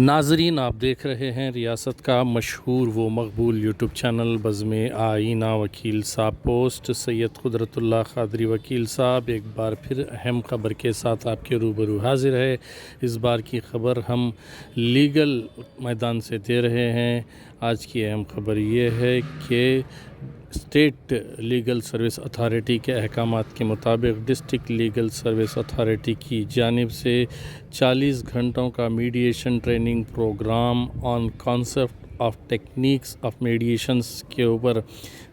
ناظرین، آپ دیکھ رہے ہیں ریاست کا مشہور و مقبول یوٹیوب چینل بزم آئینہ وکیل صاحب پوسٹ۔ سید قدرت اللہ قادری وکیل صاحب، ایک بار پھر اہم خبر کے ساتھ آپ کے روبرو حاضر ہے۔ اس بار کی خبر ہم لیگل میدان سے دے رہے ہیں۔ آج کی اہم خبر یہ ہے کہ اسٹیٹ لیگل سروس اتھارٹی کے احکامات کے مطابق ڈسٹرکٹ لیگل سروس اتھارٹی کی جانب سے چالیس گھنٹوں کا میڈیشن ٹریننگ پروگرام آن کانسیپٹ آف ٹیکنیکس آف میڈیشنس کے اوپر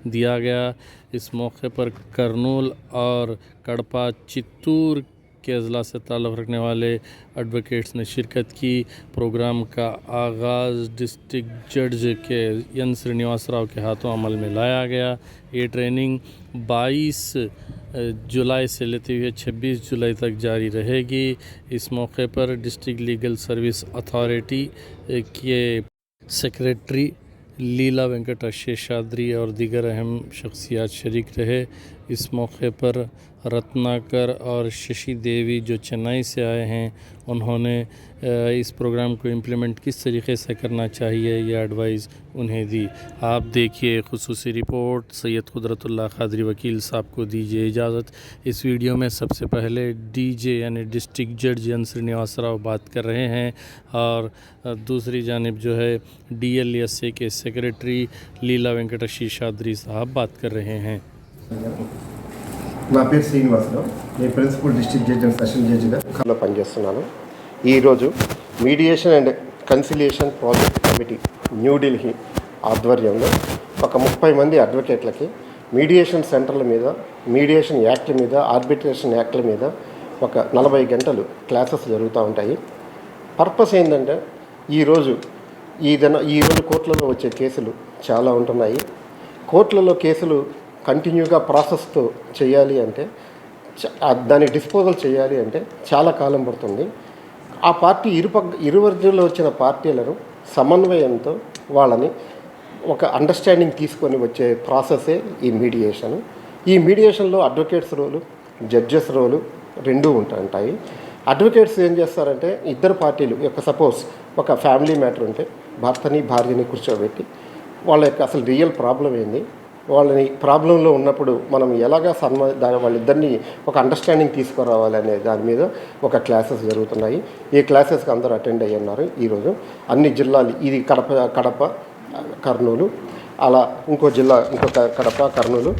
دیا گیا۔ اس موقع پر کرنول اور کڑپا چتور کے اجلاس سے تعلق رکھنے والے ایڈوکیٹس نے شرکت کی۔ پروگرام کا آغاز ڈسٹرکٹ جج کے این سرینواس راؤ کے ہاتھوں عمل میں لایا گیا۔ یہ ٹریننگ بائیس جولائی سے لیتے ہوئے چھبیس جولائی تک جاری رہے گی۔ اس موقع پر ڈسٹرکٹ لیگل سروس اتھارٹی کے سیکریٹری لیلا وینکٹا شیشادری اور دیگر اہم شخصیات شریک رہے۔ اس موقع پر رتناکر اور ششی دیوی جو چنئی سے آئے ہیں، انہوں نے اس پروگرام کو امپلیمنٹ کس طریقے سے کرنا چاہیے، یہ ایڈوائز انہیں دی۔ آپ دیکھیے خصوصی رپورٹ سید قدرت اللہ قادری وکیل صاحب کو دیجیے اجازت۔ اس ویڈیو میں سب سے پہلے ڈی جے یعنی ڈسٹرکٹ جج این سرینواس راؤ بات کر رہے ہیں اور دوسری جانب جو ہے ڈی ایل ایس اے کے سیکریٹری لیلا وینکٹشی شادری صاحب بات کر رہے ہیں۔ నా పేరు శ్రీనివాసరావు. నేను ప్రిన్సిపల్ డిస్ట్రిక్ట్ జడ్జి సెషన్ జడ్జిగా పనిచేస్తున్నాను. ఈరోజు mediation and conciliation project committee New Delhi ఆధ్వర్యంలో ఒక ముప్పై మంది అడ్వకేట్లకి మీడియేషన్ సెంటర్ల మీద మీడియేషన్ యాక్ట్ మీద ఆర్బిట్రేషన్ యాక్ట్ల మీద ఒక నలభై గంటలు క్లాసెస్ జరుగుతూ ఉంటాయి. పర్పస్ ఏంటంటే ఈరోజు ఈదన ఈరోజు కోర్టులలో వచ్చే కేసులు చాలా ఉంటున్నాయి. కోర్టులలో కేసులు కంటిన్యూగా ప్రాసెస్తో చేయాలి అంటే దాన్ని డిస్పోజల్ చేయాలి అంటే చాలా కాలం పడుతుంది. ఆ పార్టీ ఇరుపక్క ఇరువర్జంలో వచ్చిన పార్టీలను సమన్వయంతో వాళ్ళని ఒక అండర్స్టాండింగ్ తీసుకొని వచ్చే ప్రాసెసే ఈ మీడియేషన్ ఈ మీడియేషన్లో అడ్వకేట్స్ రోలు జడ్జెస్ రోలు రెండూ ఉంటాయి. అడ్వకేట్స్ ఏం చేస్తారంటే ఇద్దరు పార్టీలు యొక్క సపోజ్ ఒక ఫ్యామిలీ మ్యాటర్ ఉంటే భర్తని భార్యని కూర్చోబెట్టి వాళ్ళ యొక్క అసలు రియల్ ప్రాబ్లం ఏంది? వాళ్ళని ప్రాబ్లంలో ఉన్నప్పుడు మనం ఎలాగా సన్మ దాని వాళ్ళిద్దరిని ఒక అండర్స్టాండింగ్ తీసుకురావాలి అనే దాని మీద ఒక క్లాసెస్ జరుగుతున్నాయి. ఈ క్లాసెస్కి అందరూ అటెండ్ అయ్యి ఉన్నారు ఈరోజు. అన్ని జిల్లాలు ఇది కడప కడప కర్నూలు అలా ఇంకో జిల్లా ఇంకో కడప కర్నూలు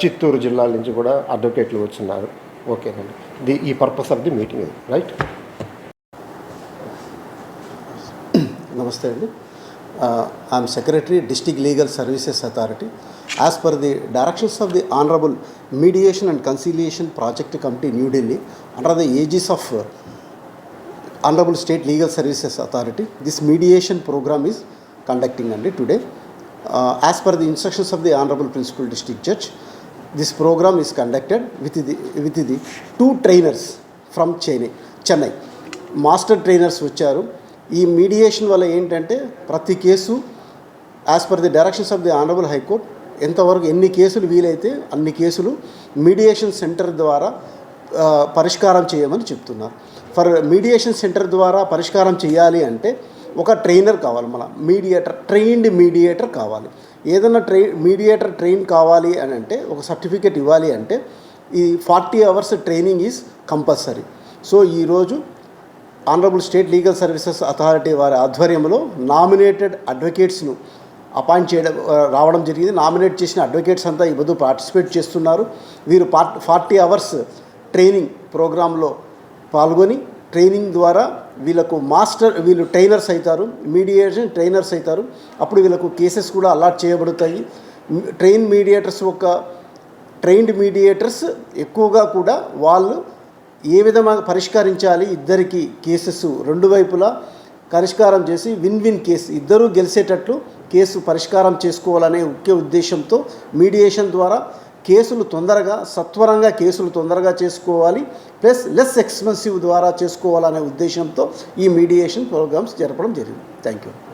చిత్తూరు జిల్లాల నుంచి కూడా అడ్వకేట్లు వచ్చిన్నారు ఓకేనండి ది ఈ పర్పస్ ఆఫ్ ది మీటింగ్ ఇది. రైట్ నమస్తే అండి. I'm secretary district legal services authority as per the directions of the honourable mediation and conciliation project committee New Delhi under the aegis of honourable state legal services authority this mediation programme is conducting అండి today as per the instructions of the honourable principal district judge this programme is conducted with the with the two trainers from Chennai Chennai master trainers వచ్చారు. ఈ mediation వల్ల ఏంటంటే ప్రతి case as per the directions of the honourable high court ఎంతవరకు ఎన్ని కేసులు వీలైతే అన్ని కేసులు మీడియేషన్ సెంటర్ ద్వారా పరిష్కారం చేయమని చెప్తున్నారు. ఫర్ మీడియేషన్ సెంటర్ ద్వారా పరిష్కారం చేయాలి అంటే ఒక ట్రైనర్ కావాలి మన మీడియేటర్ ట్రైన్డ్ మీడియేటర్ కావాలి. ఏదైనా ట్రై మీడియేటర్ ట్రైన్ కావాలి అని అంటే ఒక సర్టిఫికేట్ ఇవ్వాలి అంటే ఈ forty hours training is compulsory so ఈరోజు honourable state legal services authority వారి ఆధ్వర్యంలో నామినేటెడ్ అడ్వకేట్స్ను అపాయింట్ చేయడం రావడం జరిగింది. నామినేట్ చేసిన అడ్వకేట్స్ అంతా ఈ బదులు పార్టిసిపేట్ చేస్తున్నారు. వీరు పార్ట్ ఫార్టీ అవర్స్ ట్రైనింగ్ ప్రోగ్రాంలో పాల్గొని ట్రైనింగ్ ద్వారా వీళ్ళకు మాస్టర్ వీళ్ళు ట్రైనర్స్ అవుతారు మీడియేషన్ ట్రైనర్స్ అవుతారు అప్పుడు వీళ్ళకు కేసెస్ కూడా అలాట్ చేయబడతాయి. ట్రైన్ మీడియేటర్స్ ఒక ట్రైన్డ్ మీడియేటర్స్ ఎక్కువగా కూడా వాళ్ళు ఏ విధంగా పరిష్కరించాలి ఇద్దరికి కేసెస్ రెండు వైపులా పరిష్కారం చేసి విన్ విన్ కేసు ఇద్దరూ గెలిచేటట్లు కేసు పరిష్కారం చేసుకోవాలనే ముఖ్య ఉద్దేశంతో మీడియేషన్ ద్వారా కేసులు తొందరగా సత్వరంగా కేసులు తొందరగా చేసుకోవాలి ప్లస్ లెస్ ఎక్స్పెన్సివ్ ద్వారా చేసుకోవాలనే ఉద్దేశంతో ఈ మీడియేషన్ ప్రోగ్రామ్స్ జరపడం జరిగింది. Thank you